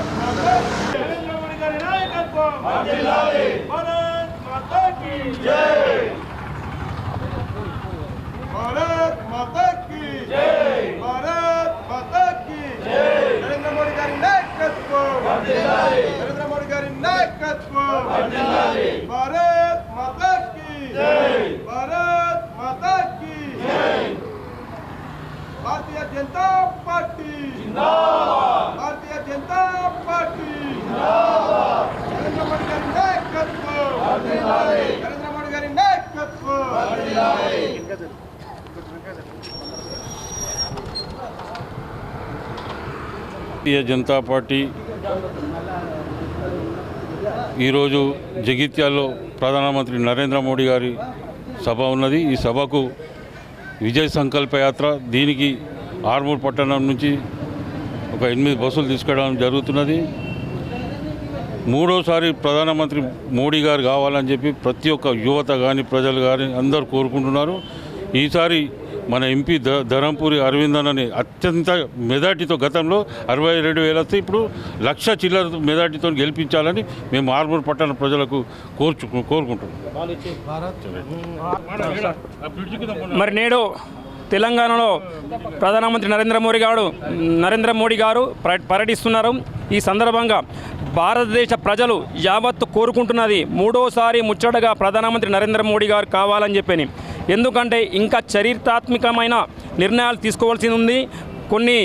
నరేంద్ర మోడీ గారి నాయకత్వం భారత్ మాతా కీ భారత్ మాతా కీ భారత్ మాతా కీ నరేంద్ర మోడీ గారి నాయకత్వం నరేంద్ర మోడీ గారి నాయకత్వం భారత్ మాతా కీ భారత్ మాతా కీ భారతీయ జనతా పార్టీ భారతీయ జనతా పార్టీ నరేంద్ర మోడీ గారి నాయకత్వం నరేంద్ర మోడీ గారి నాయకత్వం భారతీయ జనతా పార్టీ ఈరోజు జగిత్యాల్లో ప్రధానమంత్రి నరేంద్ర మోడీ గారి సభ ఉన్నది. ఈ సభకు విజయ్ సంకల్ప యాత్ర దీనికి ఆర్మూర్ పట్టణం నుంచి ఒక ఎనిమిది బస్సులు తీసుకెళ్ళడం జరుగుతున్నది. మూడోసారి ప్రధానమంత్రి మోడీ గారు కావాలని చెప్పి ప్రతి ఒక్క యువత కానీ ప్రజలు కానీ అందరూ కోరుకుంటున్నారు. ఈసారి మన ఎంపీ ధ ధరంపూరి అరవింద్ అన్నని అత్యంత మెజార్టీతో గతంలో అరవై రెండు వేలతో వస్తే ఇప్పుడు లక్ష చిల్లర మెజార్టీతో గెలిపించాలని మేము ఆర్మూర్ పట్టణ ప్రజలకు కోర్చు కోరుకుంటున్నాం. మరి నేడు తెలంగాణలో ప్రధానమంత్రి నరేంద్ర మోడీ గారు నరేంద్ర మోడీ గారు పర్యటిస్తున్నారు. ఈ సందర్భంగా భారతదేశ ప్రజలు యావత్తు కోరుకుంటున్నది మూడోసారి ముచ్చటగా ప్రధానమంత్రి నరేంద్ర మోడీ గారు కావాలని చెప్పని ఎందుకంటే ఇంకా చరిత్రాత్మకమైన నిర్ణయాలు తీసుకోవాల్సి ఉంది. కొన్ని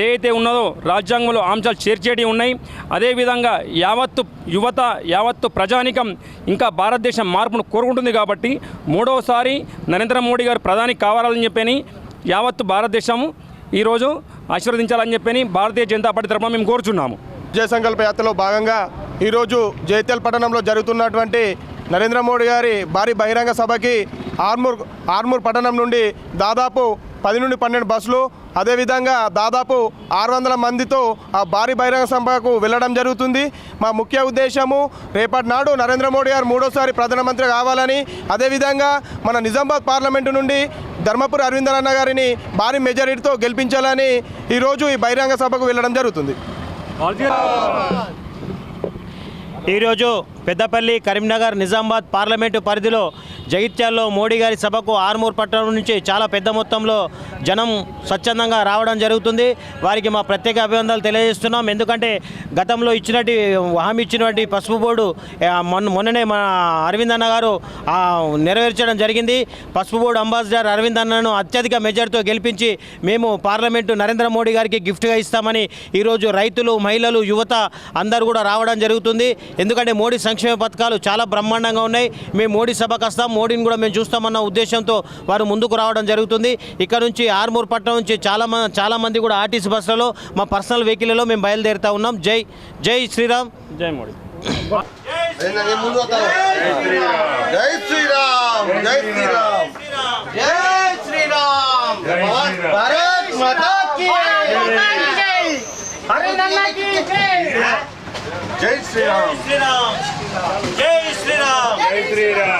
ఏదైతే ఉన్నదో రాజ్యాంగంలో అంశాలు చేర్చేటి ఉన్నాయి. అదేవిధంగా యావత్తు యువత యావత్తు ప్రజానికం ఇంకా భారతదేశం మార్పును కోరుకుంటుంది కాబట్టి మూడవసారి నరేంద్ర మోడీ గారు ప్రధాని కావాలని చెప్పని యావత్తు భారతదేశము ఈరోజు ఆశీర్వదించాలని చెప్పని భారతీయ జనతా పార్టీ తరఫున మేము కోరుచున్నాము. విజయ సంకల్ప యాత్రలో భాగంగా ఈరోజు జైతల్ పట్టణంలో జరుగుతున్నటువంటి నరేంద్ర మోడీ గారి భారీ బహిరంగ సభకి ఆర్మూర్ ఆర్మూర్ పట్టణం నుండి దాదాపు పది నుండి పన్నెండు బస్సులు అదేవిధంగా దాదాపు ఆరు వందల మందితో ఆ భారీ బహిరంగ సభకు వెళ్ళడం జరుగుతుంది. మా ముఖ్య ఉద్దేశము రేపటి నాడు నరేంద్ర మోడీ గారు మూడోసారి ప్రధానమంత్రి కావాలని అదేవిధంగా మన నిజామాబాద్ పార్లమెంటు నుండి ధర్మపురి అరవిందరన్న గారిని భారీ మెజారిటీతో గెలిపించాలని ఈరోజు ఈ బహిరంగ సభకు వెళ్ళడం జరుగుతుంది. ఈరోజు పెద్దపల్లి కరీంనగర్ నిజామాబాద్ పార్లమెంటు పరిధిలో జగిత్యాల్లో మోడీ గారి సభకు ఆర్మూర్ పట్టణం నుంచి చాలా పెద్ద మొత్తంలో జనం స్వచ్ఛందంగా రావడం జరుగుతుంది. వారికి మా ప్రత్యేక అభినందనలు తెలియజేస్తున్నాం. ఎందుకంటే గతంలో ఇచ్చినట్టు హామీ ఇచ్చినటువంటి పసుపు బోర్డు మొన్న మొన్ననే మన అరవింద్ అన్న గారు నెరవేర్చడం జరిగింది. పసుపు బోర్డు అంబాసిడర్ అరవింద్ అన్నను అత్యధిక మెజార్టీతో గెలిపించి మేము పార్లమెంటు నరేంద్ర మోడీ గారికి గిఫ్ట్గా ఇస్తామని ఈరోజు రైతులు మహిళలు యువత అందరూ కూడా రావడం జరుగుతుంది. ఎందుకంటే మోడీ సంక్షేమ పథకాలు చాలా బ్రహ్మాండంగా ఉన్నాయి. మేము మోడీ సభకు వస్తాం. మోడీని కూడా మేము చూస్తామన్న ఉద్దేశంతో వారు ముందుకు రావడం జరుగుతుంది. ఇక్కడ నుంచి ఆర్మూర్ పట్టణం నుంచి చాలా మంది చాలా మంది కూడా ఆర్టీసీ బస్సులలో మా పర్సనల్ వెహికల్లో మేము బయలుదేరుతా ఉన్నాం. జై జై శ్రీరామ్. జై మోడీ. జై శ్రీరామ్ జై శ్రీరామ్. జై శ్రీరామ్. భారత్ మాతా కీ జై. శ్రీరామ్. శ్రీరామ్. జై శ్రీరామ్.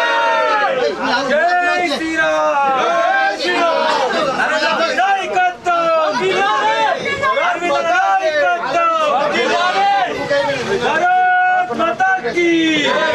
Henrique!